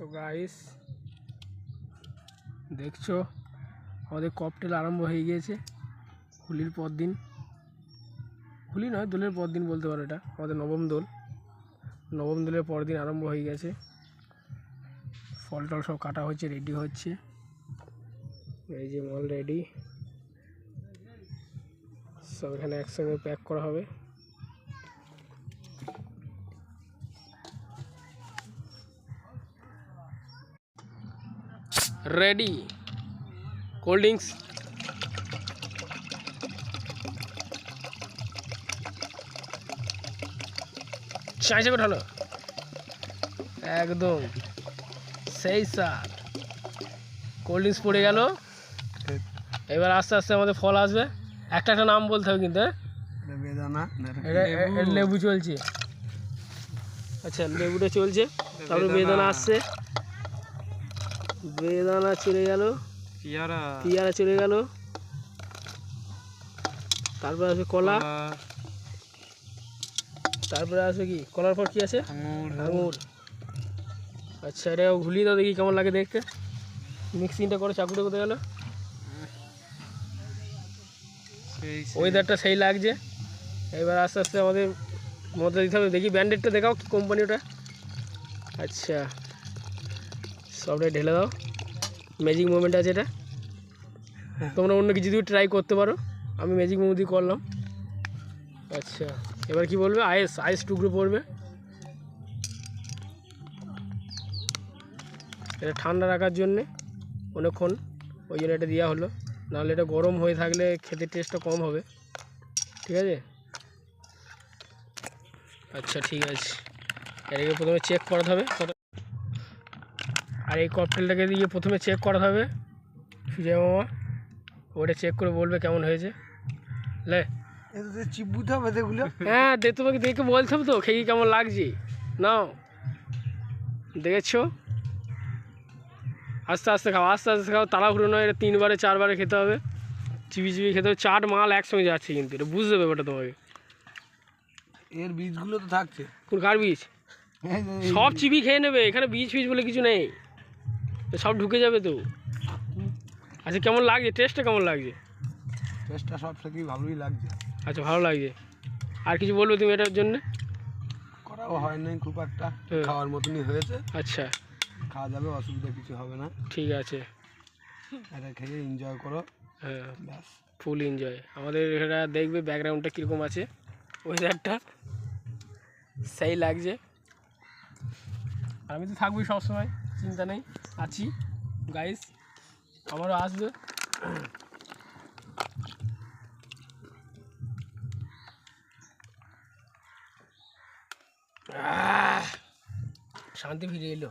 তো গাইস দেখছ? আমাদের কপটেল আরম্ভ হয়ে গিয়েছে। হোলির পর দিন। হোলি নয়, দোলের পর দিন বলতে পারো এটা। আমাদের নবম দোল। নবম দোলের পর দিন আরম্ভ হয়ে গেছে। ফল টল সব কাটা হচ্ছে রেডি হচ্ছে। এই যে মাল রেডি সব এখানে একসঙ্গে প্যাক করা হবে। রেডি কোল্ড ড্রিঙ্কস চাইছে ওঠানো একদম সেই স্যার কোল্ড ড্রিঙ্কস পড়ে গেল এবার আস্তে আস্তে আমাদের ফল আসবে একটা একটা নাম বলতে হবে কিন্তু লেবু চলছে আচ্ছা লেবুটা চলছে তারপরে বেদানা আসছে বেদানা চলে গেল। পিয়ারা। পেয়ারা চলে গেল। তারপরে আসবে কলা। তারপরে আসবে কি? কলার পর কি আছে? আঙুর। আচ্ছা এটা ঘুলিয়ে দাও দেখি কেমন লাগে দেখতে। মিক্সিংটা করে চাকুটা কোথায় গেল? ওয়েদারটা সেই লাগছে। এবার আস্তে আস্তে আমাদের মধ্যে দিতে হবে। দেখি ব্যান্ডেডটা দেখাও কি কোম্পানি ওটা। আচ্ছা। সবটাই ঢেলে দাও। ম্যাজিক মুভমেন্ট আছে এটা। তোমরা অন্য কিছু দিয়ে ট্রাই করতে পারো। আমি ম্যাজিক মুভ দিয়ে করলাম। আচ্ছা এবার কি বলবে? আইস আইস টুকরো পড়বে। এটা ঠান্ডা রাখার জন্যে অনেকক্ষণ, ওই জন্য এটা দেওয়া হলো। নাহলে এটা গরম হয়ে থাকলে খেতে টেস্টটা কম হবে। ঠিক আছে? আচ্ছা ঠিক আছে। এটাকে প্রথমে চেক করাতে হবে। আর এই ককটেলটাকে দিয়ে প্রথমে চেক করাতে হবে। সুজয় মামা ওটা চেক করে বলবে কেমন হয়েছে। লে। হবে হ্যাঁ দে তোমাকে দেখে বলতে হবে তো খেয়ে কেমন লাগছে। নাও। দেখেছ? আস্তে আস্তে খাও আস্তে আস্তে খাও তাড়াহুড়ো নয় এটা তিনবারে চারবারে খেতে হবে। চিবি চিবি খেতে হবে চাট মাল একসঙ্গে যাচ্ছে কিন্তু এটা বুঝতে হবে ওটা তোমাকে। এর বীজগুলো তো থাকছে। কোন কার বীজ? সব চিবি খেয়ে নেবে এখানে বীজ ফিজ বলে কিছু নেই। সব ঢুকে যাবে তো? আচ্ছা কেমন লাগছে? টেস্টটা কেমন লাগছে? টেস্টটা সব থেকেই ভালোই লাগছে। আচ্ছা ভালো লাগছে। আর কিছু বলবে তুমি এটার জন্য? করাও হয় নাই খুব একটা। খাওয়ার মতনই হয়েছে। আচ্ছা। খাওয়া যাবে অসুবিধা কিছু হবে না। ঠিক আছে। এটা খেয়ে এনজয় করো। হ্যাঁ। ব্যাস। ফুল এনজয় আমাদের এটা দেখবে ব্যাকগ্রাউন্ডটা কীরকম আছে। ওয়েদারটা সেই লাগছে। আমি তো থাকবোই সবসময় চিন্তা নেই। আছি। গাইস আমারও আসবে। শান্তি ফিরে এলো।